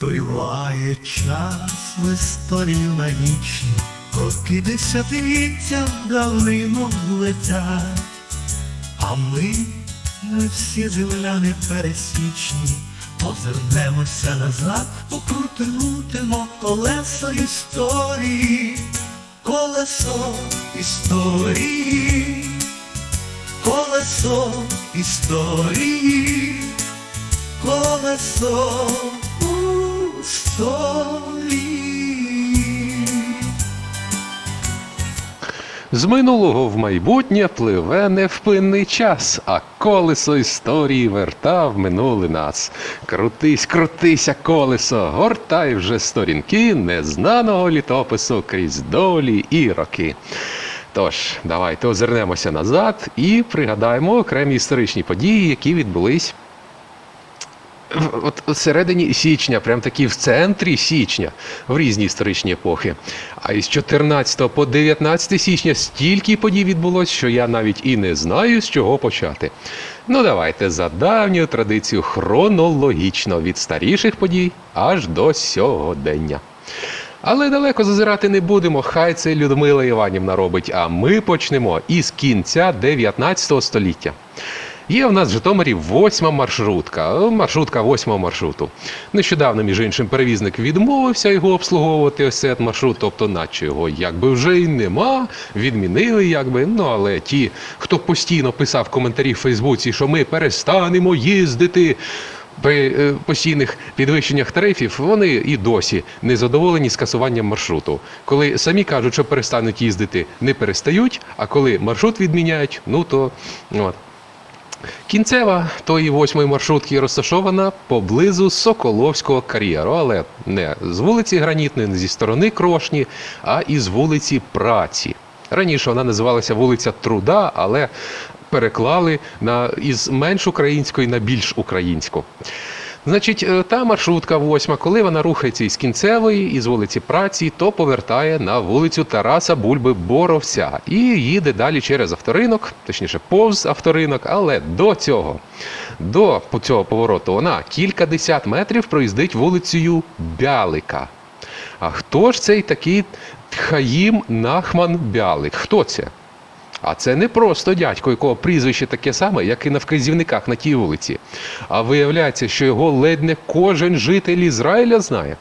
Триває час в історію магічну, роки десятиліття давнину летять, а ми, ми всі земляни пересічні, озирнемося назад, покрутимо колесо історії, колесо історії, колесо історії. Колесо. З минулого в майбутнє пливе невпинний час, а колесо історії верта в минуле нас. Крутись, крутися, колесо, гортай вже сторінки незнаного літопису крізь долі і роки. Тож, давайте озирнемося назад і пригадаємо окремі історичні події, які відбулись от середині січня, прям такі в центрі січня, в різні історичні епохи. А із 14 по 19 січня стільки подій відбулось, що я навіть і не знаю, з чого почати. Ну, давайте за давньою традицією хронологічно від старіших подій аж до сьогодення. Але далеко зазирати не будемо, хай це Людмила Іванівна робить, а ми почнемо із кінця 19 століття. Є в нас в Житомирі восьма маршрутка, е, маршрутка восьмого маршруту. Нещодавно, між іншим, перевізник відмовився його обслуговувати ось цей маршрут, тобто, наче його якби вже й нема, відмінили, якби. Ну але ті, хто постійно писав коментарі в Фейсбуці, що ми перестанемо їздити. При е, постійних підвищеннях тарифів вони і досі не задоволені скасуванням маршруту. Коли самі кажуть, що перестануть їздити, не перестають. А коли маршрут відміняють, ну то от. Кінцева тої восьмої маршрутки розташована поблизу Соколовського кар'єру, але не з вулиці Гранітної, не зі сторони Крошні, а із вулиці Праці. Раніше вона називалася вулиця Труда, але переклали на із менш української на більш українську. Значить, е, та маршрутка восьма, коли вона рухається із кінцевої, із вулиці Праці, то повертає на вулицю Тараса Бульби Боровця і їде далі через авторинок, точніше, повз авторинок, але до цього, до цього повороту вона кількадесят метрів проїздить вулицею Бялика. А хто ж цей такий Хаїм Нахман Бялик? Хто це? А це не просто дядько, якого прізвище таке саме, як і на вказівниках на тій вулиці. А виявляється, що його ледь не кожен житель Ізраїля знає.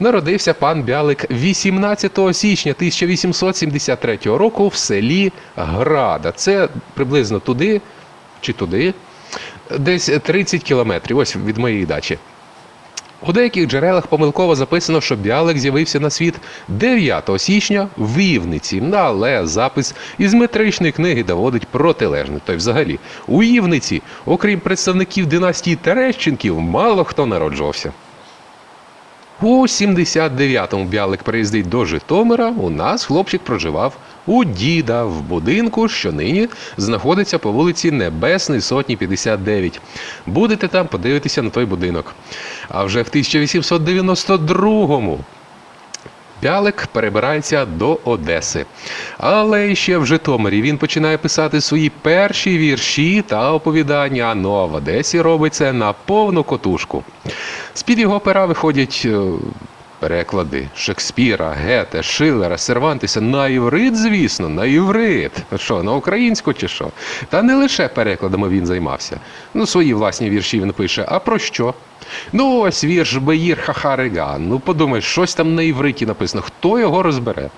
Народився пан Бялик 18 січня 1873 року в селі Града. Це приблизно туди чи туди, десь 30 кілометрів, ось від моєї дачі. У деяких джерелах помилково записано, що Бялик з'явився на світ 9 січня в Івниці, але запис із метричної книги доводить протилежне. Та й взагалі, у Івниці, окрім представників династії Терещенків, мало хто народжувався. У 79-му Бялик приїздить до Житомира. У нас хлопчик проживав у діда в будинку, що нині знаходиться по вулиці Небесної Сотні 59. Будете там подивитися на той будинок. А вже в 1892-му Бялик перебирається до Одеси. Але ще в Житомирі він починає писати свої перші вірші та оповідання. Ну а в Одесі робить це на повну котушку. З-під його пера виходять. Переклади Шекспіра, Гете, Шиллера, Сервантеса на іврит, звісно, на іврит. Що, на українську чи що? Та не лише перекладами він займався. Ну, свої власні вірші він пише. А про що? Ну, ось вірш Беїр Хахариган. Ну, подумай, щось там на івриті написано. Хто його розбере?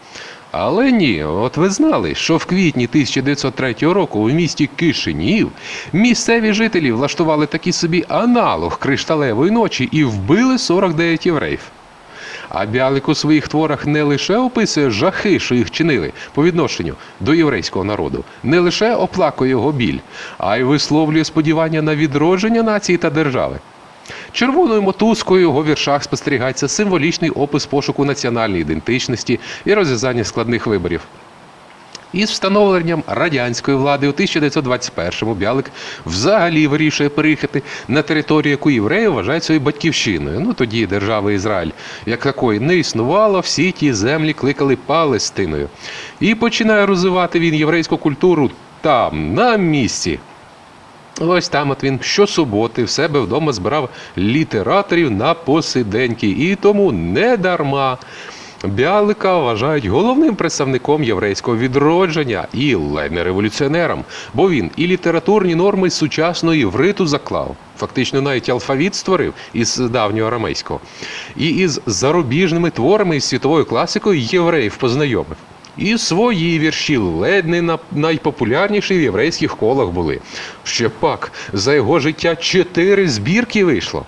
Але ні, от ви знали, що в квітні 1903 року у місті Кишинів місцеві жителі влаштували такий собі аналог кришталевої ночі і вбили 49 євреїв. А Бялик у своїх творах не лише описує жахи, що їх чинили по відношенню до єврейського народу, не лише оплакує його біль, а й висловлює сподівання на відродження нації та держави. Червоною мотузкою його віршах спостерігається символічний опис пошуку національної ідентичності і розв'язання складних виборів. Із встановленням радянської влади у 1921-му Бялик взагалі вирішує переїхати на територію, яку євреї вважають своєю батьківщиною. Ну тоді держави Ізраїль як такої не існувало, всі ті землі кликали Палестиною. І починає розвивати він єврейську культуру там, на місці. Ось там от він щосуботи в себе вдома збирав літераторів на посиденьки. І тому не дарма Бялика вважають головним представником єврейського відродження і ледь не революціонером, бо він і літературні норми сучасного івриту заклав. Фактично навіть алфавіт створив із давнього арамейського, і із зарубіжними творами із світовою класикою євреїв познайомив. І свої вірші ледь не на найпопулярніші в єврейських колах були. Ще пак за його життя чотири збірки вийшло.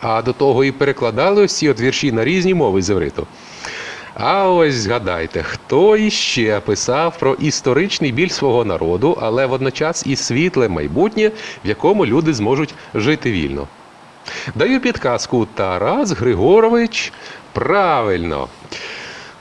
А до того і перекладали ось ці от вірші на різні мови з івриту. А ось згадайте, хто іще писав про історичний біль свого народу, але водночас і світле майбутнє, в якому люди зможуть жити вільно. Даю підказку Тарас Григорович. Правильно.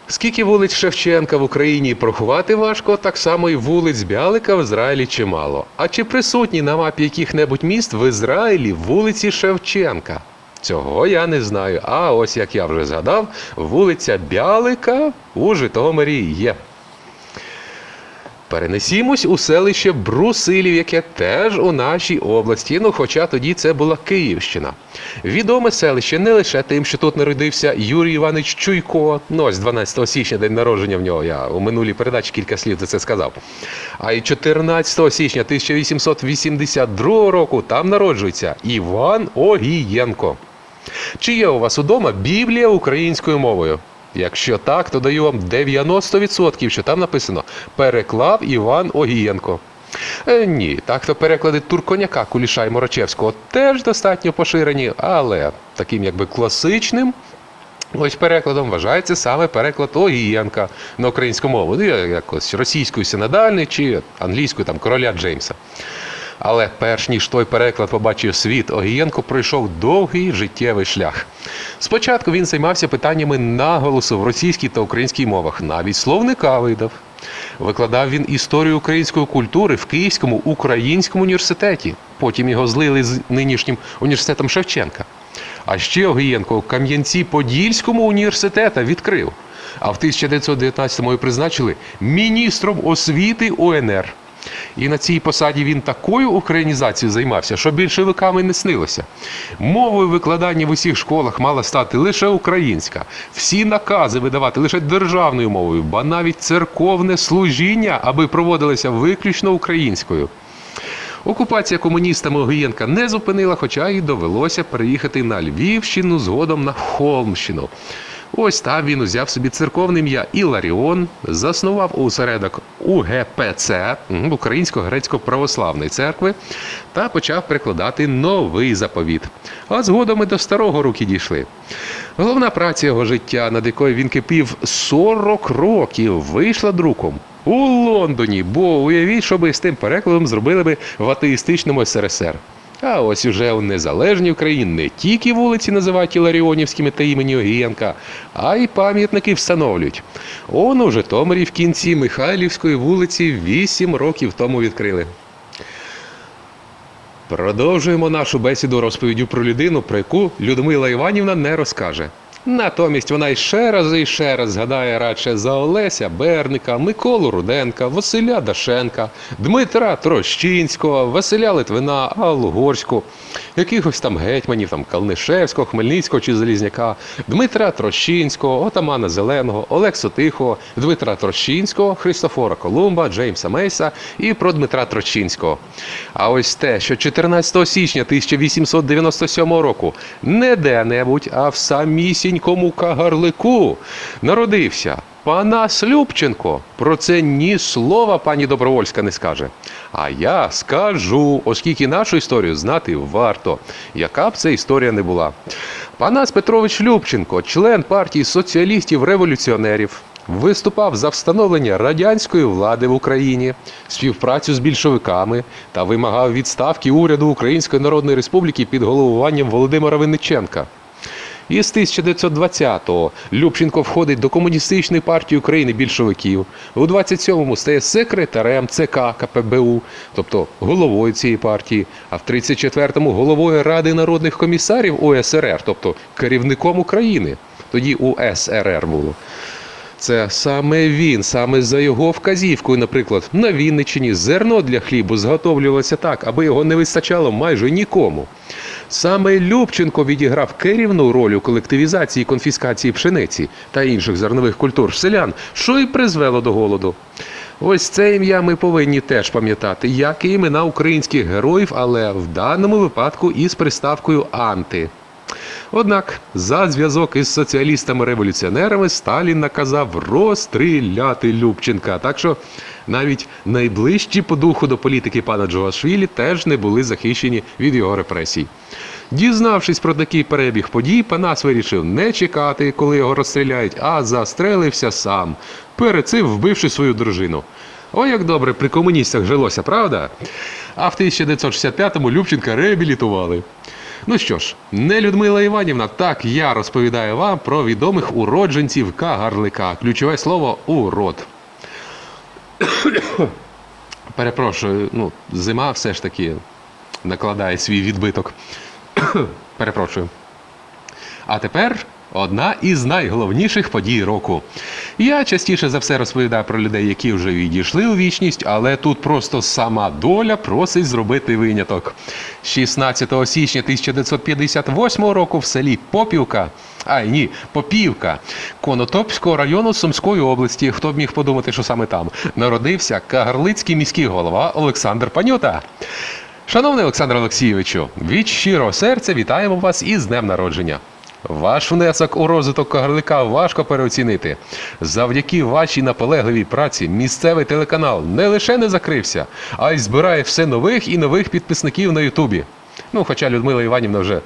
Скільки вулиць Шевченка в Україні порахувати важко, так само і вулиць Бялика в Ізраїлі чимало. А чи присутні на мапі яких-небудь міст в Ізраїлі вулиці Шевченка? Цього я не знаю. А ось як я вже згадав, вулиця Бялика у Житомирі є. Перенесімось у селище Брусилів, яке теж у нашій області. Ну, хоча тоді це була Київщина. Відоме селище не лише тим, що тут народився Юрій Іванович Чуйко. Ну, ось 12 січня день народження в нього. Я у минулій передачі кілька слів за це сказав. А й 14 січня 1882 року там народжується Іван Огієнко. Чи є у вас удома Біблія українською мовою? Якщо так, то даю вам 90%, що там написано переклав Іван Огієнко. Е, ні, так то переклади Турконяка Куліша і Морочевського теж достатньо поширені, але таким якби класичним. Ось перекладом вважається саме переклад Огієнка на українську мову. Ну, якось російською синодальний чи англійською там короля Джеймса. Але перш ніж той переклад побачив світ, Огієнко пройшов довгий життєвий шлях. Спочатку він займався питаннями наголосу в російській та українській мовах, навіть словника видав. Викладав він історію української культури в Київському українському університеті. Потім його злили з нинішнім університетом Шевченка. А ще Огієнко у Кам'янці-Подільському університеті відкрив. А в 1919-му його призначили міністром освіти УНР. І на цій посаді він такою українізацією займався, що більшовиками не снилося. Мовою викладання в усіх школах мала стати лише українська, всі накази видавати лише державною мовою, ба навіть церковне служіння, аби проводилося виключно українською. Окупація комуністами Огієнка не зупинила, хоча й довелося переїхати на Львівщину, згодом на Холмщину. Ось там він узяв собі церковне ім'я Іларіон, заснував осередок УГПЦ Українсько-грецько-православної церкви та почав перекладати новий заповіт. А згодом ми до старого руки дійшли. Головна праця його життя, над якою він кипів 40 років, вийшла друком. У Лондоні, бо уявіть, що би з тим перекладом зробили би в атеїстичному СРСР. А ось уже у незалежній Україні не тільки вулиці називають Іларіонівськими та імені Огієнка, а й пам'ятники встановлюють. Он у Житомирі в кінці Михайлівської вулиці 8 років тому відкрили. Продовжуємо нашу бесіду розповіддю про людину, про яку Людмила Іванівна не розкаже. Натомість вона іще раз і ще раз згадає радше за Олеся Берника, Миколу Руденка, Василя Дашенка, Дмитра Трощинського, Василя Литвина, Аллу якихось там гетьманів, там Калнишевського, Хмельницького чи Залізняка, Дмитра Трощинського, Отамана Зеленого, Олексу Тихого, Дмитра Трощинського, Христофора Колумба, Джеймса Мейса і про Дмитра Трощинського. А ось те, що 14 січня 1897 року не де-небудь, а в самісінькому Кагарлику народився Панас Любченко. Про це ні слова пані Добровольська не скаже. А я скажу, оскільки нашу історію знати варто, яка б це історія не була. Панас Петрович Любченко, член партії соціалістів-революціонерів, виступав за встановлення радянської влади в Україні, співпрацю з більшовиками та вимагав відставки уряду Української Народної Республіки під головуванням Володимира Винниченка. І з 1920-го Любченко входить до Комуністичної партії України більшовиків. У 27-му стає секретарем ЦК КПБУ, тобто головою цієї партії, а в 34-му головою Ради народних комісарів УСРР, тобто керівником України. Тоді УСРР було. Це саме він, саме за його вказівкою, наприклад, на Вінниччині зерно для хлібу зготовлювалося так, аби його не вистачало майже нікому. Саме Любченко відіграв керівну роль у колективізації конфіскації пшениці та інших зернових культур селян, що і призвело до голоду. Ось це ім'я ми повинні теж пам'ятати, як і імена українських героїв, але в даному випадку із приставкою анти. Однак за зв'язок із соціалістами-революціонерами Сталін наказав розстріляти Любченка. Так що навіть найближчі по духу до політики пана Джоашвілі теж не були захищені від його репресій. Дізнавшись про такий перебіг подій, Панас вирішив не чекати, коли його розстріляють, а застрелився сам, перед цим вбивши свою дружину. О, як добре при комуністах жилося, правда? А в 1965-му Любченка реабілітували. Ну що ж, не Людмила Іванівна, так я розповідаю вам про відомих уродженців Кагарлика. Ключове слово урод. Перепрошую, ну, зима все ж таки накладає свій відбиток. Перепрошую. А тепер одна із найголовніших подій року. Я частіше за все розповідаю про людей, які вже відійшли у вічність, але тут просто сама доля просить зробити виняток. 16 січня 1958 року в селі Попівка, ай ні, Попівка Конотопського району Сумської області. Хто б міг подумати, що саме там народився Кагарлицький міський голова Олександр Панюта. Шановний Олександр Олексійовичу, від щирого серця вітаємо вас із днем народження. Ваш внесок у розвиток Кагарлика важко переоцінити. Завдяки вашій наполегливій праці місцевий телеканал не лише не закрився, а й збирає все нових і нових підписників на Ютубі. Ну, хоча Людмила Іванівна вже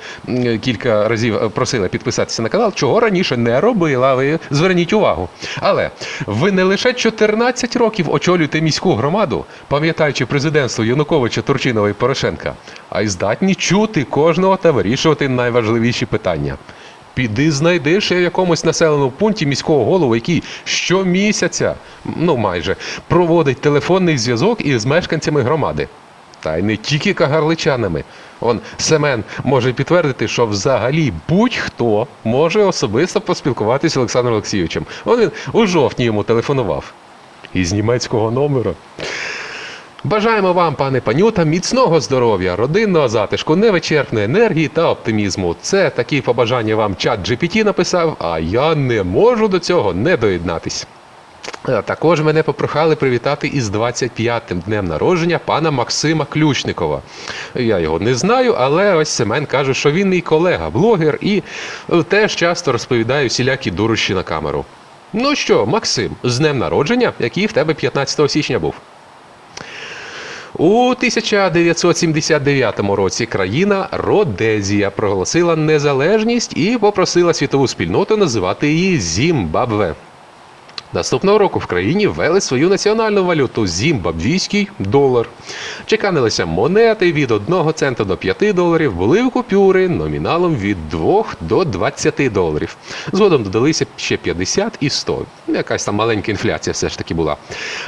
кілька разів е, просила підписатися на канал, чого раніше не робила. Ви зверніть увагу. Але ви не лише 14 років очолюєте міську громаду, пам'ятаючи президентство Януковича, Турчинова і Порошенка, а й здатні чути кожного та вирішувати найважливіші питання. Піди знайди ще в якомусь населеному пункті міського голову, який щомісяця, ну майже, проводить телефонний зв'язок із мешканцями громади. Та й не тільки кагарличанами. Он Семен може підтвердити, що взагалі будь-хто може особисто поспілкуватися з Олександром Олексійовичем. Он він у жовтні йому телефонував. Із німецького номеру. Бажаємо вам, пане Панюта, міцного здоров'я, родинного затишку, невичерпної енергії та оптимізму. Це такі побажання вам чат GPT написав, а я не можу до цього не доєднатись. Е, Також мене попрохали привітати із 25-м днем народження пана Максима Ключникова. Я його не знаю, але ось Семен каже, що він мій колега, блогер, і е, теж часто розповідає всілякі дурощі на камеру. Ну що, Максим, з днем народження, який в тебе 15 січня був. У 1979 році країна Родезія проголосила незалежність і попросила світову спільноту називати її Зімбабве. Наступного року в країні ввели свою національну валюту зімбабвійський долар. Чеканилися монети від 1 цента до 5 доларів, були купюри номіналом від 2 до 20 доларів. Згодом додалися ще 50 і 100. Якась там маленька інфляція все ж таки була.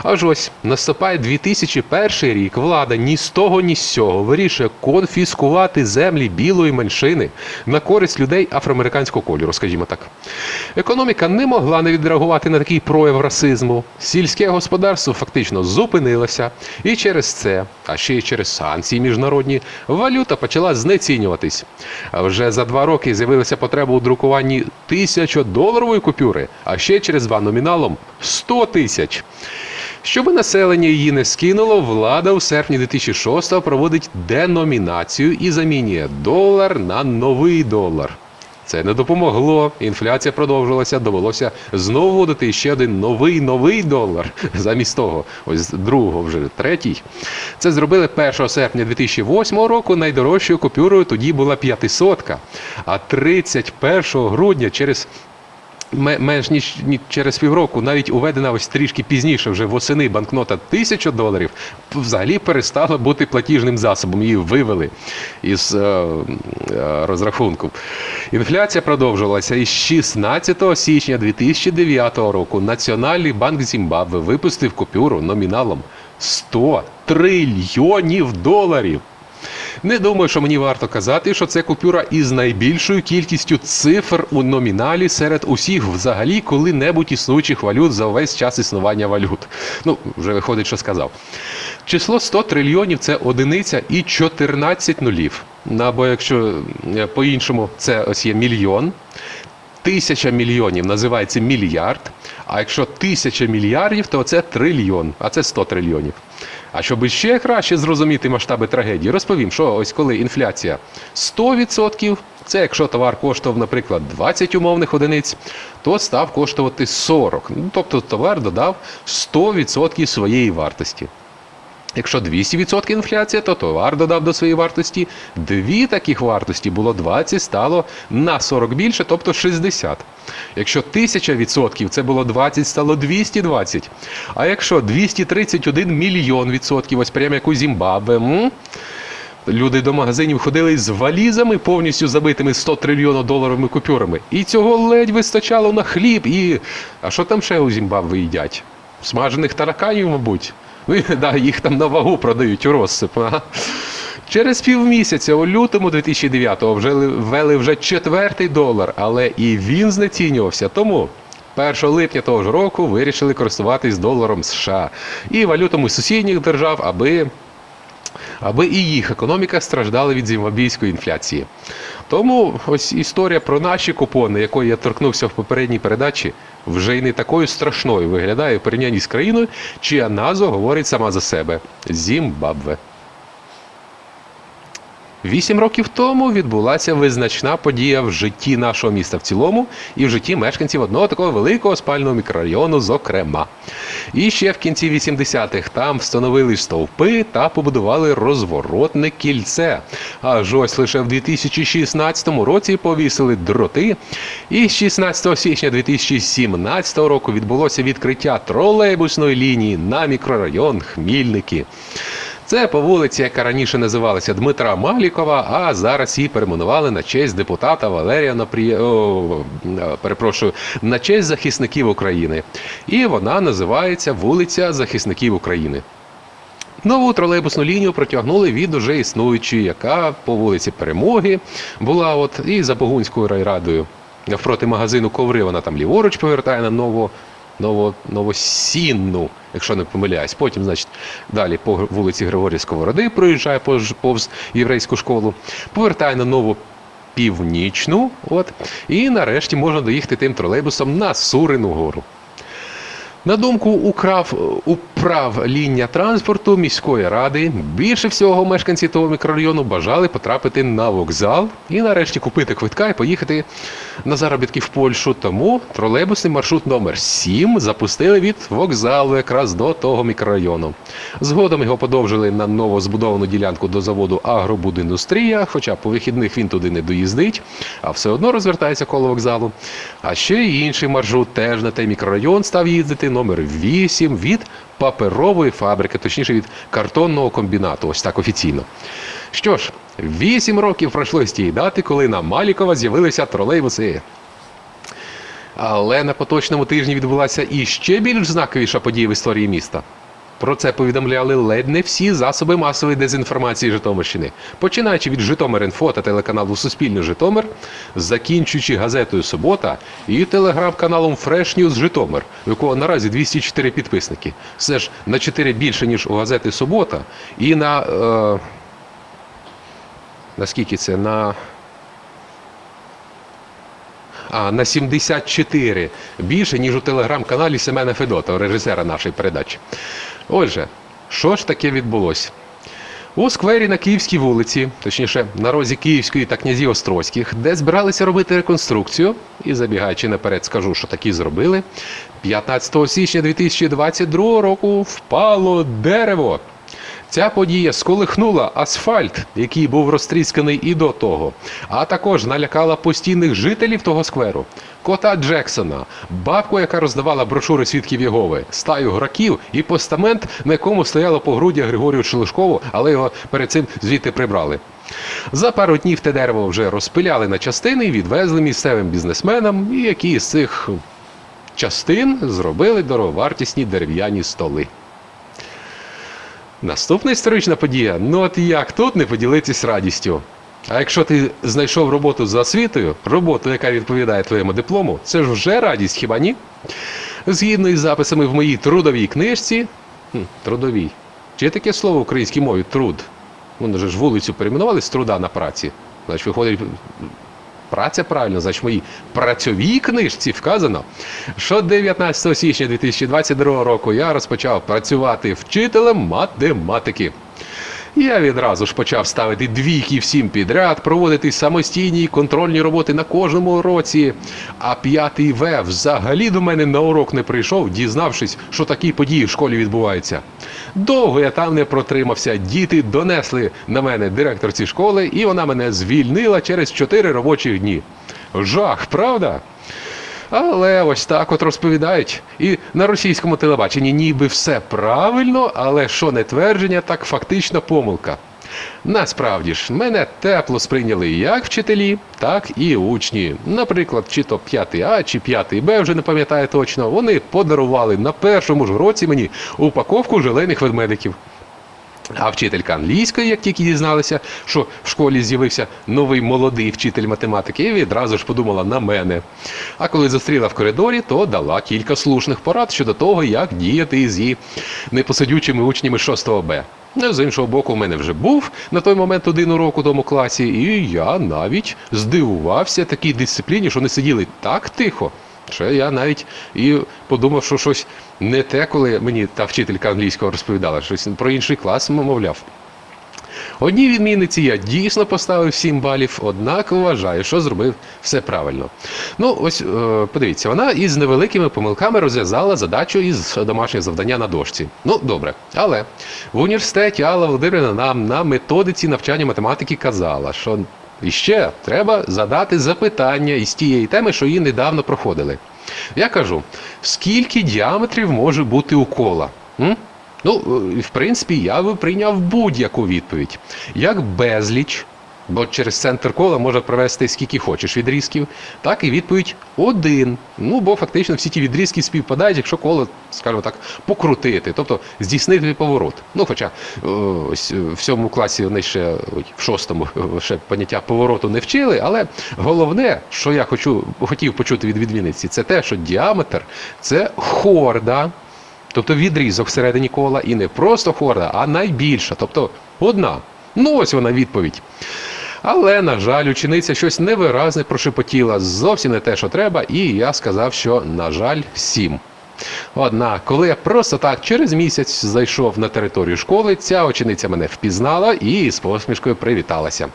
Аж ось наступає 2001 рік. Влада ні з того, ні з сього вирішує конфіскувати землі білої меншини на користь людей афроамериканського кольору, скажімо так. Економіка не могла не відреагувати на такий прояв расизму. Сільське господарство фактично зупинилося, і через це, а ще й через санкції міжнародні, валюта почала знецінюватись. Вже за два роки з'явилася потреба у друкуванні тисячодоларової купюри, а ще через два номіналом 100 тисяч. Щоби населення її не скинуло, влада у серпні 2006-го проводить деномінацію і замінює долар на новий долар. Це не допомогло. Інфляція продовжилася, довелося знову вводити ще один новий новий долар. Замість того, ось другого вже третій. Це зробили 1 серпня 2008 року. Найдорожчою купюрою тоді була п'ятисотка. А 31 грудня через менш ніж ні- через півроку, навіть уведена ось трішки пізніше, вже восени банкнота 1000 доларів, взагалі перестала бути платіжним засобом. Її вивели із е, е, розрахунку. Інфляція продовжувалася і з 16 січня 2009 року Національний банк Зімбабве випустив купюру номіналом 100 трильйонів доларів. Не думаю, що мені варто казати, що це купюра із найбільшою кількістю цифр у номіналі серед усіх взагалі коли-небудь існуючих валют за увесь час існування валют. Ну, вже виходить, що сказав. Число 100 трильйонів це одиниця і 14 нулів. Ну, Або якщо е, по-іншому, це ось є мільйон. Тисяча мільйонів називається мільярд. А якщо тисяча мільярдів, то це трильйон, а це 100 трильйонів. А щоб ще краще зрозуміти масштаби трагедії, розповім, що ось коли інфляція 100%, це якщо товар коштував, наприклад, 20 умовних одиниць, то став коштувати 40. Ну, тобто товар додав 100% своєї вартості. Якщо 200% інфляція, то товар додав до своєї вартості. Дві таких вартості було 20, стало на 40 більше, тобто 60. Якщо 1000% це було 20, стало 220. А якщо 231 мільйон відсотків, ось прямо як у Зімбабве, м? Люди до магазинів ходили з валізами, повністю забитими 100 трильйонів доларовими купюрами. І цього ледь вистачало на хліб. І. А що там ще у Зімбабве їдять? Смажених тараканів, мабуть. Ну, да, їх там на вагу продають у розсип. Ага. Через півмісяця, у лютому 2009-го, вже ввели вже четвертий долар, але і він знецінювався. Тому 1 липня того ж року вирішили користуватись доларом США і валютами сусідніх держав, аби аби і їх економіка страждала від зімбабвійської інфляції. Тому ось історія про наші купони, якої я торкнувся в попередній передачі, вже й не такою страшною виглядає в порівнянні з країною, чия назва говорить сама за себе Зімбабве. Вісім років тому відбулася визначна подія в житті нашого міста в цілому і в житті мешканців одного такого великого спального мікрорайону, зокрема. І ще в кінці 80-х там встановили стовпи та побудували розворотне кільце. Аж ось лише в 2016 році повісили дроти. І з 16 січня 2017 року відбулося відкриття тролейбусної лінії на мікрорайон Хмільники. Це по вулиці, яка раніше називалася Дмитра Малікова, а зараз її перейменували на честь депутата Валерія Напрі... О, е, перепрошую, на честь захисників України. І вона називається вулиця Захисників України. Нову тролейбусну лінію протягнули від уже існуючої, яка по вулиці Перемоги була от і за Богунською райрадою. Навпроти магазину коври вона там ліворуч повертає на ново, ново, новосінну, якщо не помиляюсь. Потім, значить, далі по вулиці Григорія Сковороди проїжджає повз, єврейську школу, повертає на нову північну, от, і нарешті можна доїхати тим тролейбусом на Сурину гору. На думку украв, управ управління транспорту міської ради, більше всього мешканці того мікрорайону бажали потрапити на вокзал і нарешті купити квитка і поїхати на заробітки в Польщу. Тому тролейбусний маршрут номер 7 запустили від вокзалу якраз до того мікрорайону. Згодом його подовжили на новозбудовану ділянку до заводу Агробудіндустрія, хоча по вихідних він туди не доїздить, а все одно розвертається коло вокзалу. А ще й інший маршрут теж на той мікрорайон став їздити номер 8 від паперової фабрики, точніше від картонного комбінату, ось так офіційно. Що ж, 8 років пройшло з тієї дати, коли на Малікова з'явилися тролейбуси. Але на поточному тижні відбулася і ще більш знаковіша подія в історії міста. Про це повідомляли ледь не всі засоби масової дезінформації Житомирщини, починаючи від Житомир.Інфо та телеканалу Суспільне Житомир, закінчуючи газетою Субота і телеграм-каналом Fresh News Житомир, у якого наразі 204 підписники. Все ж на 4 більше, ніж у газети Субота, і на. Е, наскільки це? На на 74 більше, ніж у телеграм-каналі Семена Федота, режисера нашої передачі. Отже, що ж таке відбулося? У сквері на Київській вулиці, точніше на розі Київської та князів Острозьких, де збиралися робити реконструкцію, і забігаючи наперед, скажу, що такі зробили. 15 січня 2022 року впало дерево. Ця подія сколихнула асфальт, який був розтрісканий і до того, а також налякала постійних жителів того скверу, кота Джексона, бабку, яка роздавала брошури свідків Єгови, стаю граків і постамент, на якому стояло погруддя Григорію Шелушкову, але його перед цим звідти прибрали. За пару днів те дерево вже розпиляли на частини і відвезли місцевим бізнесменам, і які з цих частин зробили дороговартісні дерев'яні столи. Наступна історична подія. Ну от як тут не поділитись радістю? А якщо ти знайшов роботу за освітою, роботу, яка відповідає твоєму диплому, це ж вже радість, хіба ні? Згідно із записами в моїй трудовій книжці, хм, трудовій. Чи є таке слово в українській мові труд? Вони ж вулицю перейменували з труда на праці. Значить, виходить, праця правильно, значить, моїй працьовій книжці вказано, що 19 січня 2022 року я розпочав працювати вчителем математики. Я відразу ж почав ставити двійки всім підряд, проводити самостійні контрольні роботи на кожному уроці. А п'ятий В взагалі до мене на урок не прийшов, дізнавшись, що такі події в школі відбуваються. Довго я там не протримався. Діти донесли на мене директорці школи, і вона мене звільнила через 4 робочих дні. Жах, правда? Але ось так от розповідають. І на російському телебаченні ніби все правильно, але що не твердження, так фактично помилка. Насправді ж, мене тепло сприйняли як вчителі, так і учні. Наприклад, чи то 5 А, чи 5 Б, вже не пам'ятаю точно, вони подарували на першому ж році мені упаковку желейних ведмедиків. А вчителька англійської, як тільки дізналася, що в школі з'явився новий молодий вчитель математики, і відразу ж подумала на мене. А коли зустріла в коридорі, то дала кілька слушних порад щодо того, як діяти із її непосидючими учнями 6 Б. Ну, з іншого боку, в мене вже був на той момент один урок у тому класі, і я навіть здивувався такій дисципліні, що не сиділи так тихо. Що я навіть і подумав, що щось не те, коли мені та вчителька англійського розповідала, щось про інший клас, мовляв. Одній відмінниці я дійсно поставив 7 балів, однак вважаю, що зробив все правильно. Ну, ось е, подивіться, вона із невеликими помилками розв'язала задачу із домашнього завдання на дошці. Ну, добре. Але в університеті Алла Володимирівна нам на методиці навчання математики казала, що іще треба задати запитання із тієї теми, що її недавно проходили. Я кажу, скільки діаметрів може бути у кола? М? Ну, е, в принципі, я би прийняв будь-яку відповідь. Як безліч, бо через центр кола може провести скільки хочеш відрізків, так і відповідь один. Ну, бо фактично всі ті відрізки співпадають, якщо коло, скажімо так, покрутити, тобто здійснити поворот. Ну, хоча е, ось е, в сьомому класі вони ще в шостому е, ще поняття повороту не вчили, але головне, що я хочу, хотів почути від відмінниці, це те, що діаметр це хорда. Тобто відрізок всередині кола і не просто хорда, а найбільша, тобто одна. Ну ось вона відповідь. Але, на жаль, учениця щось невиразне прошепотіла, зовсім не те, що треба, і я сказав, що, на жаль, сім. Однак, коли я просто так через місяць зайшов на територію школи, ця учениця мене впізнала і з посмішкою привіталася.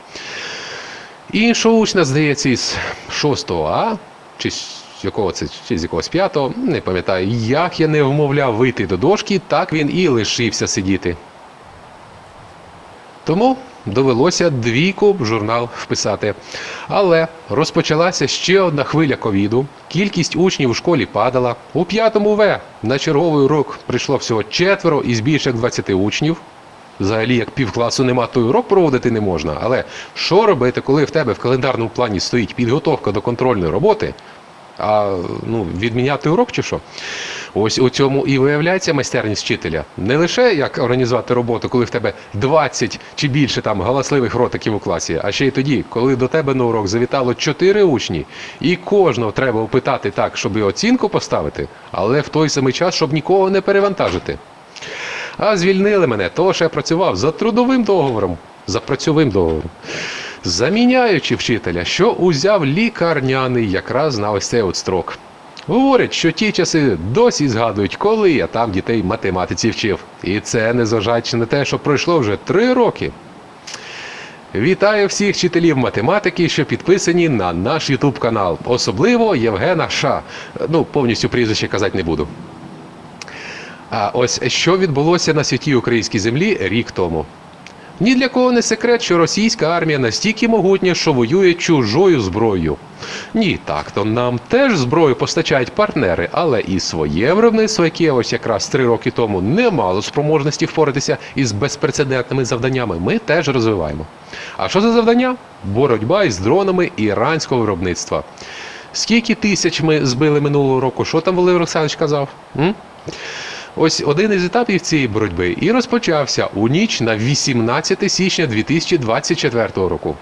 Іншого учня, здається, із 6 А, чи з якого це, чи з якогось п'ятого, не пам'ятаю, як я не вмовляв вийти до дошки, так він і лишився сидіти. Тому довелося двійку в журнал вписати. Але розпочалася ще одна хвиля ковіду. Кількість учнів у школі падала. У п'ятому В на черговий урок прийшло всього четверо із більше як 20 учнів. Взагалі, як півкласу нема, то урок проводити не можна. Але що робити, коли в тебе в календарному плані стоїть підготовка до контрольної роботи? А ну, відміняти урок чи що? Ось у цьому і виявляється майстерність вчителя. Не лише як організувати роботу, коли в тебе 20 чи більше там галасливих ротиків у класі, а ще й тоді, коли до тебе на урок завітало 4 учні, і кожного треба опитати так, щоб і оцінку поставити, але в той самий час, щоб нікого не перевантажити. А звільнили мене, того що я працював за трудовим договором, за працьовим договором. Заміняючи вчителя, що узяв лікарняний якраз на ось цей от строк. Говорять, що ті часи досі згадують, коли я там дітей математиці вчив. І це незважаючи на те, що пройшло вже три роки. Вітаю всіх вчителів математики, що підписані на наш Ютуб канал, особливо Євгена Ша. Ну, повністю прізвище казати не буду. А ось що відбулося на святій українській землі рік тому. Ні для кого не секрет, що російська армія настільки могутня, що воює чужою зброєю. Ні, так, то нам теж зброю постачають партнери, але і своє виробництво, яке ось якраз три роки тому не мало спроможності впоратися із безпрецедентними завданнями, ми теж розвиваємо. А що за завдання? Боротьба із дронами іранського виробництва. Скільки тисяч ми збили минулого року? Що там Володимир Олександрович казав? М? Ось один із етапів цієї боротьби і розпочався у ніч на 18 січня 2024 року.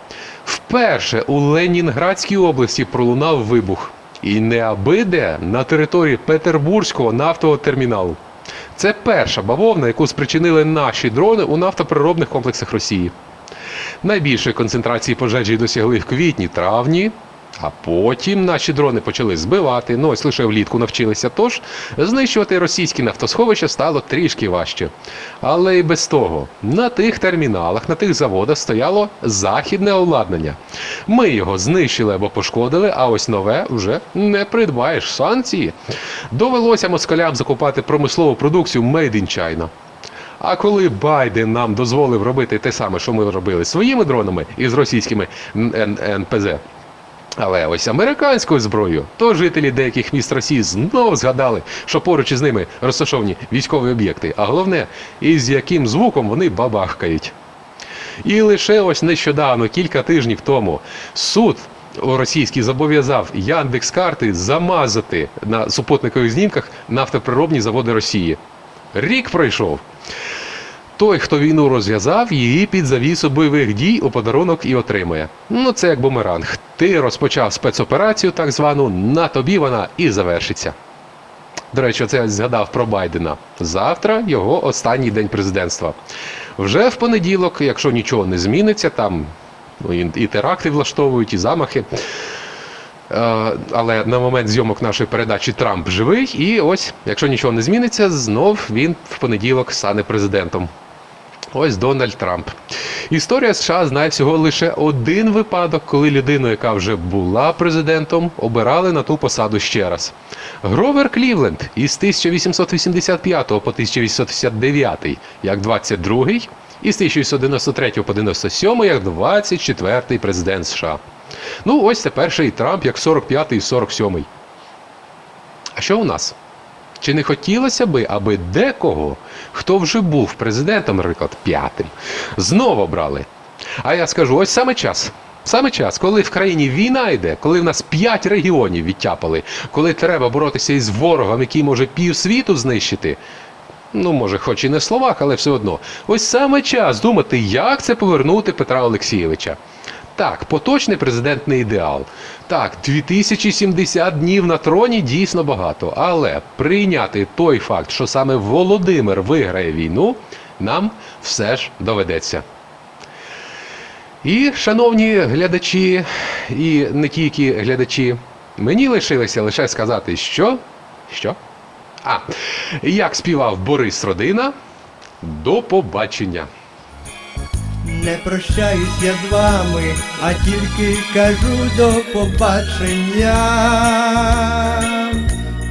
Вперше у Ленінградській області пролунав вибух. І не аби де на території Петербурзького нафтового терміналу. Це перша бавовна, яку спричинили наші дрони у нафтопереробних комплексах Росії. Найбільшої концентрації пожежі досягли в квітні-травні, а потім наші дрони почали збивати. Ну ось лише влітку навчилися. Тож знищувати російські нафтосховища стало трішки важче. Але і без того, на тих терміналах, на тих заводах стояло західне обладнання. Ми його знищили або пошкодили, а ось нове вже не придбаєш санкції. Довелося москалям закупати промислову продукцію Made in China. А коли Байден нам дозволив робити те саме, що ми робили своїми дронами і з російськими НПЗ, але ось американською зброєю, то жителі деяких міст Росії знов згадали, що поруч із ними розташовані військові об'єкти, а головне, із яким звуком вони бабахкають. І лише ось нещодавно, кілька тижнів тому, суд російський зобов'язав Яндекс-карти замазати на супутникових знімках нафтоприробні заводи Росії. Рік пройшов. Той, хто війну розв'язав, її під завісу бойових дій у подарунок і отримує. Ну, це як бумеранг. Ти розпочав спецоперацію, так звану, на тобі вона і завершиться. До речі, це я згадав про Байдена. Завтра його останній день президентства. Вже в понеділок, якщо нічого не зміниться, там ну, і, теракти влаштовують, і замахи. Е, Але на момент зйомок нашої передачі Трамп живий, і ось, якщо нічого не зміниться, знов він в понеділок стане президентом. Ось Дональд Трамп. Історія США знає всього лише один випадок, коли людину, яка вже була президентом, обирали на ту посаду ще раз. Гровер Клівленд із 1885 по 1889 як 22-й, і з 1893 по 97 як 24-й президент США. Ну, ось це перший Трамп як 45-й і 47-й. А що у нас? Чи не хотілося би, аби декого, хто вже був президентом, наприклад, п'ятим, знову брали? А я скажу, ось саме час. Саме час, коли в країні війна йде, коли в нас п'ять регіонів відтяпали, коли треба боротися із ворогом, який може півсвіту знищити. Ну, може, хоч і не в словах, але все одно. Ось саме час думати, як це повернути Петра Олексійовича. Так, поточний президент не ідеал. Так, 2070 днів на троні дійсно багато. Але прийняти той факт, що саме Володимир виграє війну, нам все ж доведеться. І, шановні глядачі, і не тільки глядачі, мені лишилося лише сказати, що. Що? А, як співав Борис Родина, до побачення. Не прощаюсь я з вами, а тільки кажу до побачення.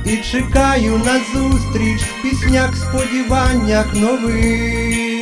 І чекаю на зустріч в піснях, сподіваннях нових.